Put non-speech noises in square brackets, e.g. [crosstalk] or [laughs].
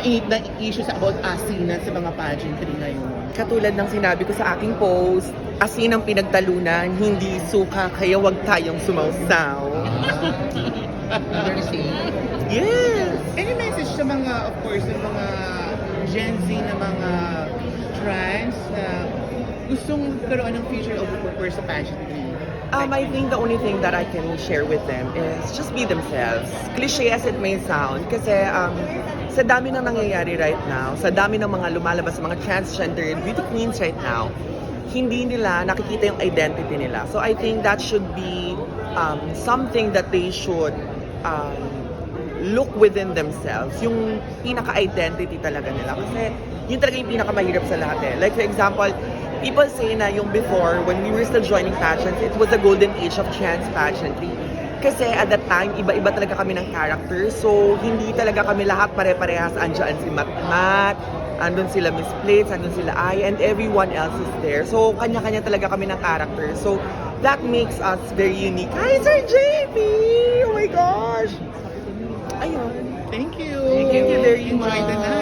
mainit na issues about asinan sa mga pageantry ngayon? Katulad ng sinabi ko sa aking post, asin ang pinagtalunan, hindi suka, kaya wag tayong sumausaw. [laughs] Yes! Any message sa mga, of course, sa mga Gen Z na mga trans na gustong karoon ng future of purpose sa pageantry? Um, I think the only thing that I can share with them is just be themselves. Cliche as it may sound, kasi um, sa dami na nangyayari right now, sa dami ng mga lumalabas, mga transgender beauty queens right now, hindi nila nakikita yung identity nila. So I think that should be um, something that they should um, look within themselves. Yung pinaka-identity talaga nila. Kasi yun talaga yung pinakamahirap sa lahat eh. Like for example, people say na yung before, when we were still joining pageants, it was the golden age of trans pageantry. Kasi at that time, iba-iba talaga kami ng characters. So, hindi talaga kami lahat pare-parehas. Andiyan si Mat Mat, andun sila Miss Plates, andun sila Aya, and everyone else is there. So, kanya-kanya talaga kami ng characters. So, that makes us very unique. Hi, Sir JP! Oh my gosh! Ayun. Thank you! Thank you very much.